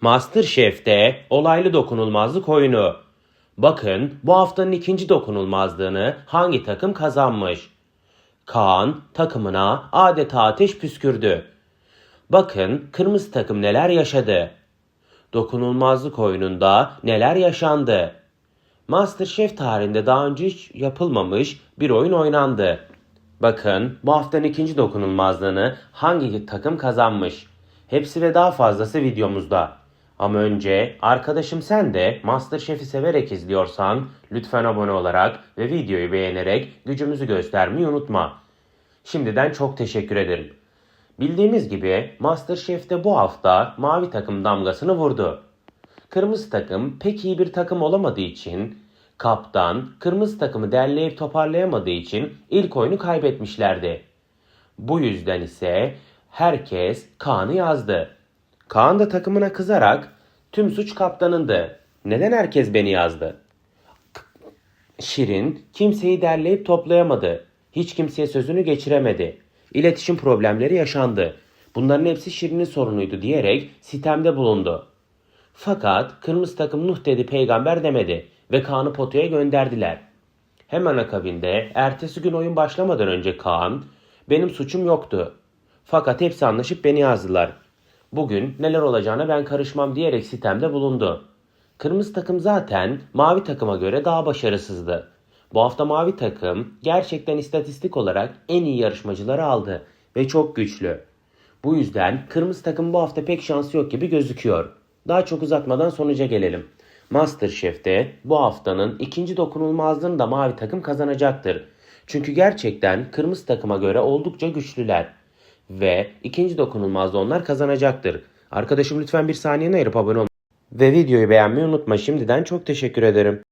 Masterchef'te olaylı dokunulmazlık oyunu. Bakın bu haftanın ikinci dokunulmazlığını hangi takım kazanmış? Kaan takımına adeta ateş püskürdü. Bakın kırmızı takım neler yaşadı. Dokunulmazlık oyununda neler yaşandı. Masterchef tarihinde daha önce hiç yapılmamış bir oyun oynandı. Bakın bu haftanın ikinci dokunulmazlığını hangi takım kazanmış? Hepsi ve daha fazlası videomuzda. Ama önce arkadaşım sen de Masterchef'i severek izliyorsan lütfen abone olarak ve videoyu beğenerek gücümüzü göstermeyi unutma. Şimdiden çok teşekkür ederim. Bildiğimiz gibi Masterchef'te bu hafta mavi takım damgasını vurdu. Kırmızı takım pek iyi bir takım olamadığı için kaptan kırmızı takımı derleyip toparlayamadığı için ilk oyunu kaybetmişlerdi. Bu yüzden ise herkes Kaan'ı yazdı. Kaan da takımına kızarak tüm suç kaptanındı. Neden herkes beni yazdı? Şirin kimseyi derleyip toplayamadı. Hiç kimseye sözünü geçiremedi. İletişim problemleri yaşandı. Bunların hepsi Şirin'in sorunuydu diyerek sitemde bulundu. Fakat kırmızı takım Nuh dedi peygamber demedi ve Kaan'ı potaya gönderdiler. Hemen akabinde ertesi gün oyun başlamadan önce Kaan benim suçum yoktu. Fakat hepsi anlaşıp beni yazdılar. Bugün neler olacağına ben karışmam diyerek sitemde bulundu. Kırmızı takım zaten mavi takıma göre daha başarısızdı. Bu hafta mavi takım gerçekten istatistik olarak en iyi yarışmacıları aldı ve çok güçlü. Bu yüzden kırmızı takım bu hafta pek şansı yok gibi gözüküyor. Daha çok uzatmadan sonuca gelelim. Masterchef'te bu haftanın ikinci dokunulmazlığını da mavi takım kazanacaktır. Çünkü gerçekten kırmızı takıma göre oldukça güçlüler. Ve ikinci dokunulmazda onlar kazanacaktır. Arkadaşım lütfen bir saniyene ayırıp abone ol. Ve videoyu beğenmeyi unutma. Şimdiden çok teşekkür ederim.